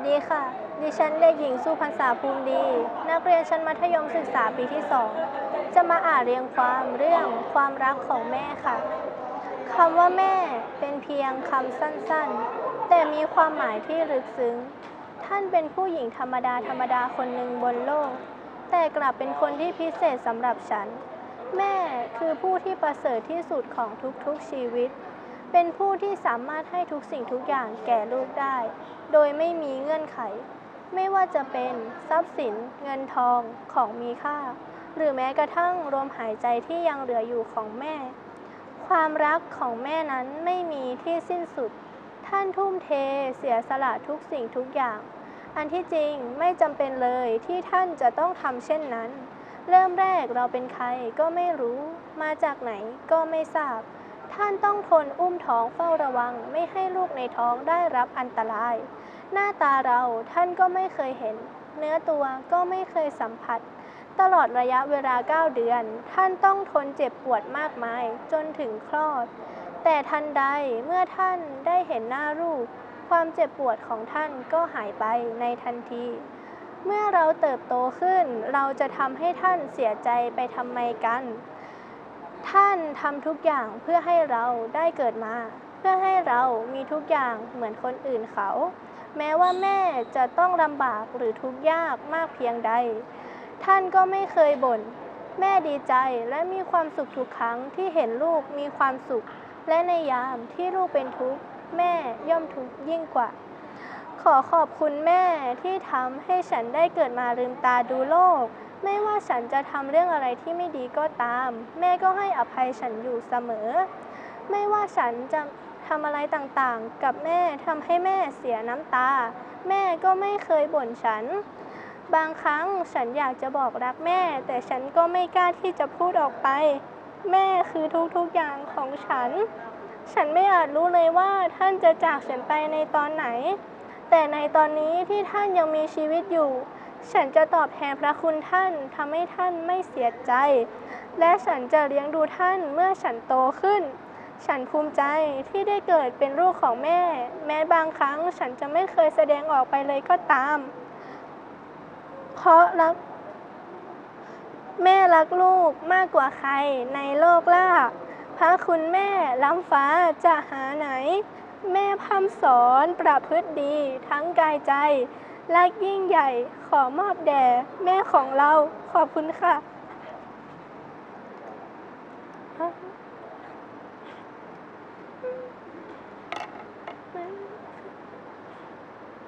สดีค่ะ ดิฉันเด็กหญิงสุพรรษาภูมิดี นักเรียนชั้นมัธยมศึกษาปีที่สอง จะมาอ่านเรียงความเรื่องความรักของแม่ค่ะ คำว่าแม่เป็นเพียงคำสั้นๆ แต่มีความหมายที่ลึกซึ้ง ท่านเป็นผู้หญิงธรรมดาธรรมดาคนหนึ่งบนโลก แต่กลับเป็นคนที่พิเศษสำหรับฉัน แม่คือผู้ที่ประเสริฐที่สุดของทุกๆชีวิต เป็นผู้ที่สามารถให้ทุกสิ่งทุกอย่างแก่ลูกได้ โดยไม่มีเงื่อนไข ไม่ว่าจะเป็นทรัพย์สิน เงินทองของมีค่า หรือแม้กระทั่งลมหายใจที่ยังเหลืออยู่ของแม่ ความรักของแม่นั้นไม่มีที่สิ้นสุด ท่านทุ่มเทเสียสละทุกสิ่งทุกอย่าง อันที่จริงไม่จำเป็นเลยที่ท่านจะต้องทำเช่นนั้น เริ่มแรกเราเป็นใครก็ไม่รู้ มาจากไหนก็ไม่ทราบ ท่านต้องทนอุ้มท้องเฝ้าระวังไม่ให้ลูกในท้องได้รับอันตราย หน้าตาเราท่านก็ไม่เคยเห็น เนื้อตัวก็ไม่เคยสัมผัส ตลอดระยะเวลา 9 เดือน ท่านต้องทนเจ็บปวดมากมายจนถึงคลอด แต่ทันใดเมื่อท่านได้เห็นหน้าลูก ความเจ็บปวดของท่านก็หายไปในทันทีเมื่อเราเติบโตขึ้น เราจะทำให้ท่านเสียใจไปทำไมกัน ท่านทำทุกอย่างเพื่อให้เราได้เกิดมา เพื่อให้เรามีทุกอย่างเหมือนคนอื่นเขา แม้ว่าแม่จะต้องลำบากหรือทุกข์ยากมากเพียงใด ท่านก็ไม่เคยบ่น แม่ดีใจและมีความสุขทุกครั้งที่เห็นลูกมีความสุข และในยามที่ลูกเป็นทุกข์แม่ย่อมทุกข์ยิ่งกว่า ขอขอบคุณแม่ที่ทำให้ฉันได้เกิดมาลืมตาดูโลก ไม่ว่าฉันจะทำเรื่องอะไรที่ไม่ดีก็ตาม แม่ก็ให้อภัยฉันอยู่เสมอ ไม่ว่าฉันจะทำอะไรต่างๆ กับแม่ทำให้แม่เสียน้ำตา แม่ก็ไม่เคยบ่นฉัน บางครั้งฉันอยากจะบอกรักแม่ แต่ฉันก็ไม่กล้าที่จะพูดออกไป แม่คือทุกๆอย่างของฉัน ฉันไม่อาจรู้เลยว่าท่านจะจากฉันไปในตอนไหน แต่ในตอนนี้ที่ท่านยังมีชีวิตอยู่ ฉันจะตอบแทนพระคุณท่านทำให้ท่านไม่เสียใจ และฉันจะเลี้ยงดูท่านเมื่อฉันโตขึ้น ฉันภูมิใจที่ได้เกิดเป็นลูกของแม่ แม้บางครั้งฉันจะไม่เคยแสดงออกไปเลยก็ตาม เพราะรัก แม่รักลูกมากกว่าใครในโลกล่าพระคุณแม่ล้ำฟ้าจะหาไหน แม่พร่ำสอนประพฤติดีทั้งกายใจ และยิ่งใหญ่ขอมอบแด่แม่ของเราขอบคุณค่ะ